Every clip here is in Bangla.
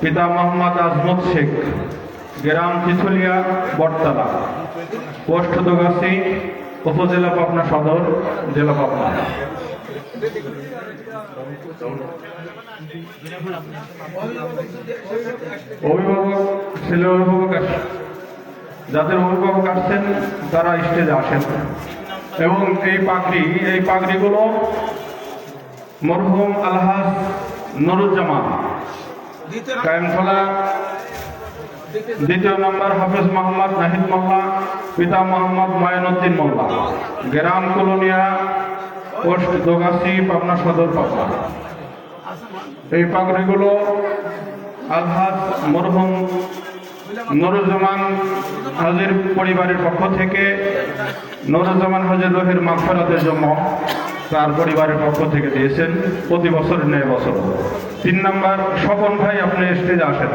পিতা মোহাম্মদ আজমত শেখ, গ্রাম চিথুলিয়া বটতলা। পোস্ট দোগাছি, উপজেলা পাবনা সদর জেলা পাবনা। অভিভাবক ছেলে অভিভাবক যাদের অভিভাবক আসছেন, তারা স্টেজে আসেন। এবং এই পাগড়ি, এই পাগড়িগুলো মরহুম আলহাজ নুরুজ্জামান। দ্বিতীয় নম্বর হাফিজ মোহাম্মদ নাহিদ মোল্লা, পিতা মোহাম্মদ মায়নুদ্দিন মোল্লা। গ্রাম কলোনিয়া, পোস্ট দোগাছি, পাবনা সদর পাবনা। এই পাগড়িগুলো আলহাজ মরহুম নুরুজ্জামান হাজির পরিবারের পক্ষ থেকে নুরুজ্জামান হাজির রোহের মাগফরাতের জন্য তার পরিবারের পক্ষ থেকে দিয়েছেন প্রতি বছর নেয় বছর। তিন নাম্বার, স্বপন ভাই আপনি স্টেজে আসেন।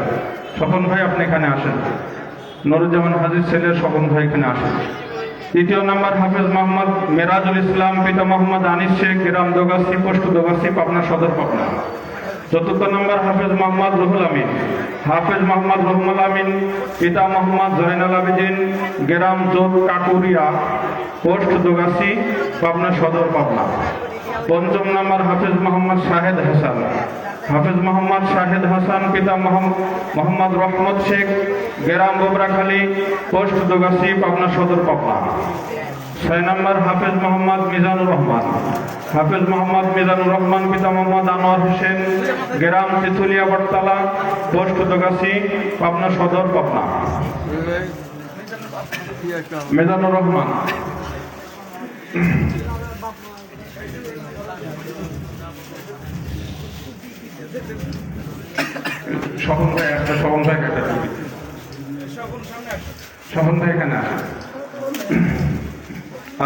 স্বপন ভাই আপনি এখানে আসেন। নুরুজ্জামান হাজির ছেলের স্বপন ভাই এখানে আসেন। তৃতীয় নাম্বার, হাফেজ মোহাম্মদ মেরাজুল ইসলাম, পিতা মোহাম্মদ আনিস শেখ ইরাম দোগাছি পোস্ট দোগাছি, পাবনা সদর পাবনা। চতুর্থ নম্বর হাফেজ মোহাম্মদ রুহুল আমিন। হাফেজ মোহাম্মদ রহমুল আমিন, পিতা মোহাম্মদ জয়নাল আবেদিন, গ্রাম জোট কাকুরিয়া, পোস্ট দোগাছি, পাবনা সদর পাবনা। পঞ্চম নম্বর হাফেজ মোহাম্মদ শাহেদ হাসান। হাফেজ মোহাম্মদ শাহেদ হাসান, পিতা মোহাম- মোহাম্মদ রহমত শেখ, গ্রাম বোবরাখালী, পোস্ট দোগাছি, পাবনা সদর পাবনা। ছয় নম্বর হাফেজ মোহাম্মদ মিজানুর রহমান। হাফেজ মোহাম্মদ মিজানুর রহমান, পিতা মোহাম্মদ আনোয়ার হোসেন, গ্রাম তেঁতুলিয়া, বটতলা, পোস্ট দোগাছি পাবনা সদর, পাবনা। মিজানুর রহমান। স্বপন ভাই, একটা স্বপন ভাই একটা ছবি। ভাই এখানে আসেন।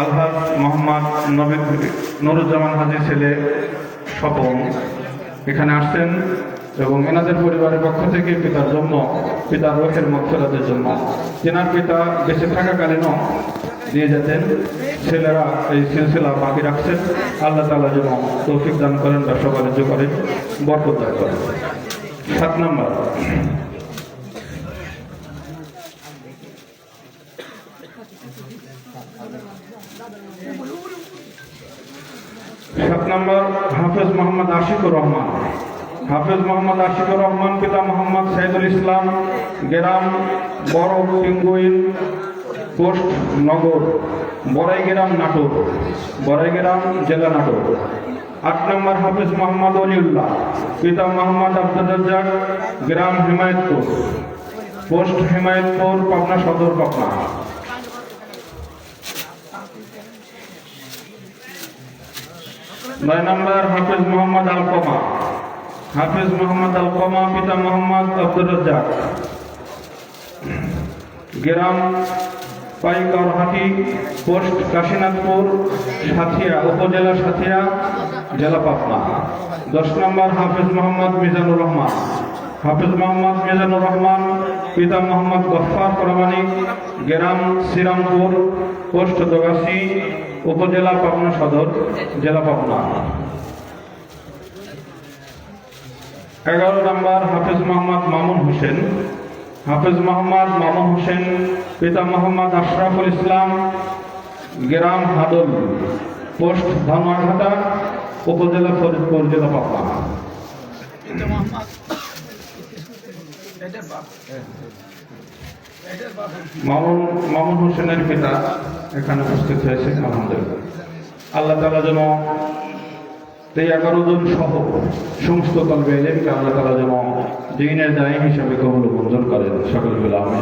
আলহাজ মোহাম্মদ নবী নুরুজ্জামান হাজির ছেলে স্বপন এখানে আসছেন এবং এনাদের পরিবারের পক্ষ থেকে পিতার জন্য পিতার রোহের মক্ষরাদের জন্য। তেনার পিতা বেঁচে থাকাকালীনও দিয়ে যেতেন। ছেলেরা এই সিলসিলা বাকি রাখছেন। আল্লাহ তালা যেন তৌফিক দান করেন ব্যবসা বাণিজ্য করেন বরকত দান করেন। সাত নম্বর। সাত নম্বর, হাফেজ মোহাম্মদ আশিকুর রহমান। হাফেজ মোহাম্মদ আশিকুর রহমান, পিতা মোহাম্মদ সাইদুল ইসলাম, গ্রাম বড় পিঙ্গুইন পোস্ট নগর, বড়াইগ্রাম নাটোর, বড়াইগ্রাম জেলা নাটোর। আট নম্বর, হাফেজ মোহাম্মদ অলিউল্লাহ, পিতা মোহাম্মদ আব্দুল রাজ্জাক, গ্রাম হিমায়তপুর। পোস্ট হিমায়তপুর, পাবনা সদর, পাবনা। নয় নম্বর হাফিজ মোহাম্মদ আলকমা। হাফিজ মোহাম্মদ আলকমা, পিতা মোহাম্মদ আব্দুর রাজ্জাক। গ্রাম পাইকারহাটি, পোস্ট কাশীনাথপুর, সাথিয়া, উপজেলা সাথিয়া, জেলা পাবনা। দশ নম্বর হাফিজ মোহাম্মদ মিজানুর রহমান। হাফিজ মোহাম্মদ মিজানুর রহমান, পিতা মোহাম্মদ গফফার প্রামাণিক গ্রাম শ্রীরামপুর, পোস্ট দোগাছি উপজেলা পাবনা সদর, জেলা পাবনা। এগারো নম্বর হাফিজ মোহাম্মদ মামুন হোসেন। হাফিজ মোহাম্মদ মামুন হোসেন, পিতা মোহাম্মদ আশরাফুল ইসলাম, গ্রাম হাদল, পোস্ট ধনঘাটা উপজেলা ফরিদপুর, জেলা পাবনা। মামুন মামুন হোসেনের পিতা এখানে উপস্থিত হয়েছে, আলহামদুলিল্লাহ। আল্লাহ তালা যেন এই এগারো জন সহ সমস্ত কলবে এলেমকে আল্লাহ তালা যেন দিনের দায়ী হিসাবে কবল বন্ধন করেন। সকল বেলা আমি